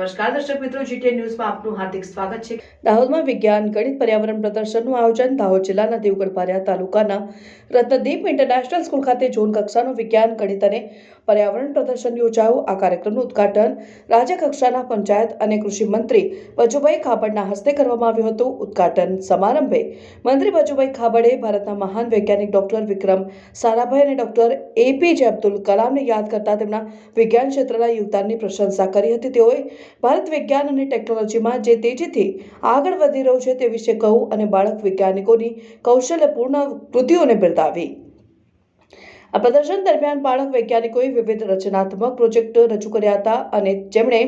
નમસ્કાર, દર્શક મિત્રો જીટીએ ન્યૂઝમાં આપનું હાર્દિક સ્વાગત છે. દાહોદમાં વિજ્ઞાન, ગણિત, પર્યાવરણ પ્રદર્શનનું આયોજન દાહોદ જિલ્લાના દેવગઢ બારિયા તાલુકાના રત્નદીપ ઇન્ટરનેશનલ સ્કૂલ ખાતે ઝોન કક્ષાનું વિજ્ઞાન, ગણિત અને પર્યાવરણ પ્રદર્શન યોજાયું. આ કાર્યક્રમનું ઉદ્ઘાટન રાજ્ય કક્ષાના પંચાયત અને કૃષિ મંત્રી બચુભાઈ ખાબડના હસ્તે કરવામાં આવ્યું હતું. ઉદ્ઘાટન સમારંભે મંત્રી બચુભાઈ ખાબડે, ભારતના મહાન વૈજ્ઞાનિક ડોક્ટર વિક્રમ સારાભાઈ અને ડોક્ટર એપીજે અબ્દુલ કલામને યાદ કરતા તેમના વિજ્ઞાન ક્ષેત્રના યોગદાનની પ્રશંસા કરી હતી. તેઓએ ભારત વિજ્ઞાન અને ટેકનોલોજીમાં જે તેજીથી આગળ વધી રહ્યું છે તે વિશે કહું અને બાળક વૈજ્ઞાનિકોની કૌશલ્યપૂર્ણ કૃતિઓને બિરદાવી. આ પ્રદર્શન દરમિયાન બાળક વૈજ્ઞાનિકોએ વિવિધ રચનાત્મક પ્રોજેક્ટ રજૂ કર્યા હતા અને જેમણે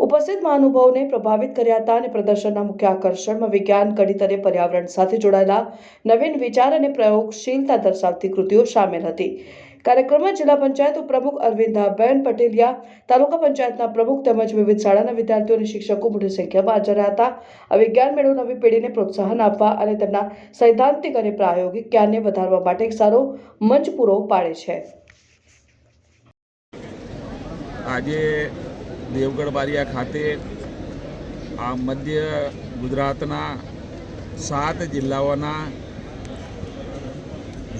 ઉપસ્થિત મહાનુભાવોને પ્રભાવિત કર્યા હતા અને પ્રદર્શનના મુખ્ય આકર્ષણમાં વિજ્ઞાન કડી અને પર્યાવરણ સાથે જોડાયેલા નવીન વિચાર અને પ્રયોગશીલતા દર્શાવતી કૃતિઓ સામેલ હતી. કાર્યક્રમમાં જિલ્લા પંચાયત ઉપપ્રમુખ અરવિંદાબેન પટેલિયા, તાલુકા પંચાયતના પ્રમુખ તેમજ વિવિધ શાળાના વિદ્યાર્થીઓ અને શિક્ષકો મોટી સંખ્યામાં હાજર રહ્યા હતા. આ વિજ્ઞાન મેળો નવી પેઢીને પ્રોત્સાહન આપવા અને તેમના સૈદ્ધાંતિક અને પ્રાયોગિક જ્ઞાનને વધારવા માટે એક સારો મંચ પૂરો પાડે છે. આજે દેવગઢ બારિયા ખાતે આ મધ્ય ગુજરાતના સાત જિલ્લાઓના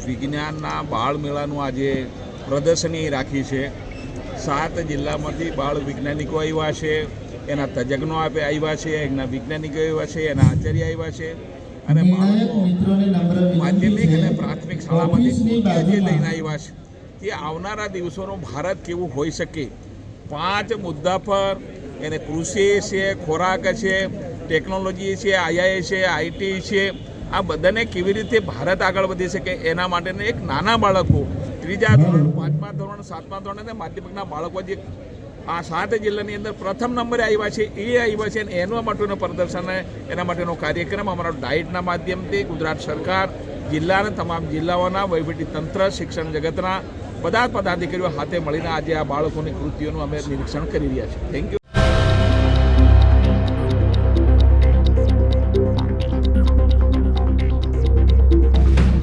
વિજ્ઞાનના બાળ મેળાનું આજે પ્રદર્શની રાખી છે. સાત જિલ્લામાંથી બાળ વૈજ્ઞાનિકો આવ્યા છે એના તજજ્ઞો આપે આવ્યા છે એના વૈજ્ઞાનિકો આવ્યા છે એના આચાર્ય આવ્યા છે અને માધ્યમિક અને પ્રાથમિક શાળામાંથી જે લઈને આવ્યા છે. કે આવનારા દિવસોનું ભારત કેવું હોઈ શકે? પાંચ મુદ્દા પર એને કૃષિ છે ખોરાક છે ટેકનોલોજી છે આઈઆઈ છે આઈટી છે આ બધાને કેવી રીતે ભારત આગળ વધી શકે એના માટેને એક નાના બાળકો, ત્રીજા ધોરણ, પાંચમા ધોરણ, સાતમા ધોરણ અને માધ્યમિકના બાળકો જે આ સાત જિલ્લાની અંદર પ્રથમ નંબરે આવ્યા છે, એ આવ્યા છે અને એના માટેનું પ્રદર્શન એના માટેનો કાર્યક્રમ અમારા ડાયટના માધ્યમથી ગુજરાત સરકાર, જિલ્લાના તમામ જિલ્લાઓના વહીવટી તંત્ર, શિક્ષણ જગતના બધા પદાધિકારીઓ હાથે મળીને આજે આ બાળકોની કૃતિઓનું અમે નિરીક્ષણ કરી રહ્યા છીએ. Thank you